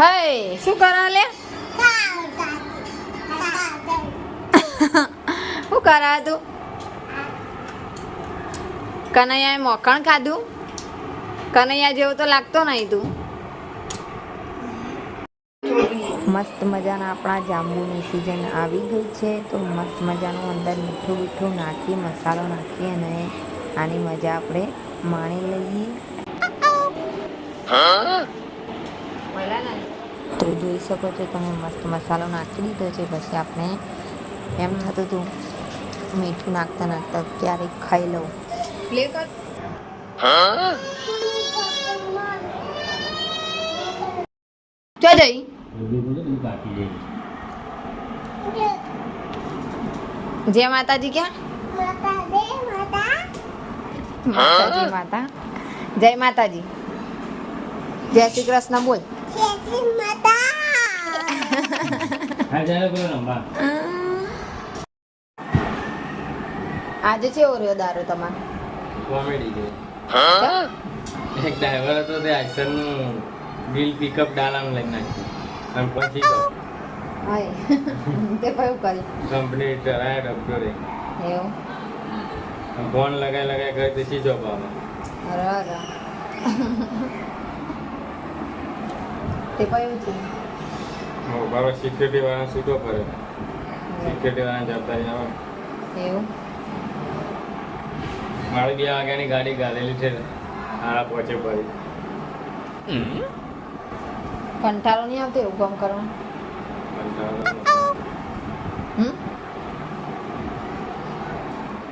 હે, શું કરા શું કરા તું? કનૈયાએ મોખણ ખાધું? કનૈયા જેવું તો લાગતો નહીં તું. મસ્ત મજાના આપણા જાંબુની સિઝન આવી ગઈ છે, તો મસ્ત મજાનું અંદર મીઠું મીઠું નાખી, મસાલો નાખી અને આની મજા આપણે માણી લઈએ. તો જોઈ શકો છો તમે મસ્ત મસાલો નાખી દીધો છે પછી આપણે એમ નતું તું મીઠું નાખતા નાખતા ક્યારેક ખાઈ લઉં. પ્લે કર. જો જઈ. જય માતાજી ક્યાં? માતાજી માતા. જય માતાજી. જય શ્રી કૃષ્ણ બોલ. આજે છે ઓરિયો દારૂ તમારે? કોમેડી છે. એક ડ્રાઈવર હતો તે આઈસરનું બિલ પિકઅપ ડાલામાં લઈ નાખ્યું. અને પછી હાય. તે કયું કરી કંપની ચરાય ડબડો રે એવું? ફોન લગાય લગાઈ કરી તો સીધો પાવે અરે અરે. તે કયું છે? બરાબર સિક્યુરિટી વાળા છૂટો પડે સિક્યુરિટી વાળા જવાબદારી આવે એવું? મારી બે વાગ્યાની ગાડી ગાલેલી છે. સાડા પહોંચે પડી. કંટાળો નહીં આવતો એવું કામ કરવાનું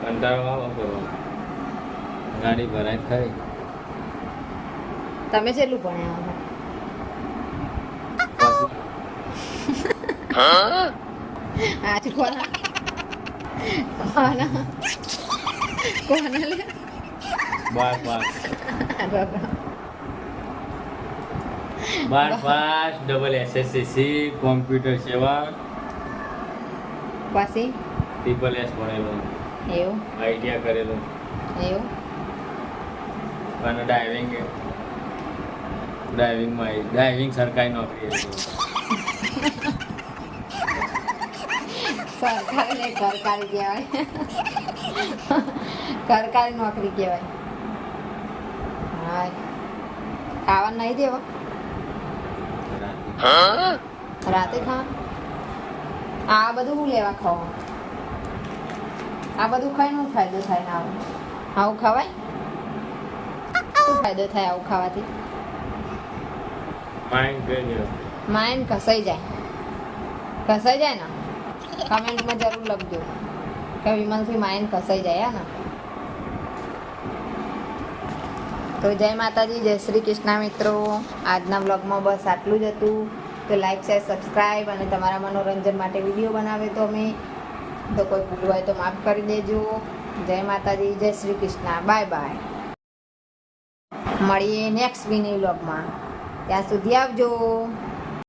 કંટાળો આવો કરવાનો ગાડી ભરાય ખરી. તમે કેટલું ભણ્યા હતા આજ કોના કોના કોના લે બાર પાસ બાબા. બાર પાસ ડબલ એસએસસીસી કોમ્પ્યુટર સેવા પછી ટ્રિપલ એસ ભણેલો એવું આઈટીઆ કરેલો એવું અને ડ્રાઇવિંગ ડ્રાઇવિંગમાં ડ્રાઇવિંગ સરકારી નોકરી હતી સરકારી ને સરકારી કહેવાય. સરકારી નોકરી કહેવાય. હા ખાવા નહીં દેવા? રાતે ખા આ બધું હું લેવા ખાવા આ બધું ખાઈને હું ફાયદો થાય ને આવું? આવું ખવાય? શું ફાયદો થાય આવું ખાવાથી? માઇન્ડ કસાઈ જાય. કસાઈ જાય ને? કમેન્ટમાં જરૂર લખજો કે વિમલથી માઇન્ડ કસાઈ જાય ને? તો જય માતાજી, જય શ્રી કૃષ્ણ મિત્રો. આજના વ્લોગમાં બસ આટલું જ હતું. તો લાઈક શેર સબસ્ક્રાઈબ અને તમારા મનોરંજન માટે વીડિયો બનાવે તો અમે. તો કોઈ ભૂલ હોય તો માફ કરી દેજો. જય માતાજી, જય શ્રી કૃષ્ણ. બાય બાય મળીએ નેક્સ્ટ વિની વ્લોગમાં. ત્યાં સુધી આવજો.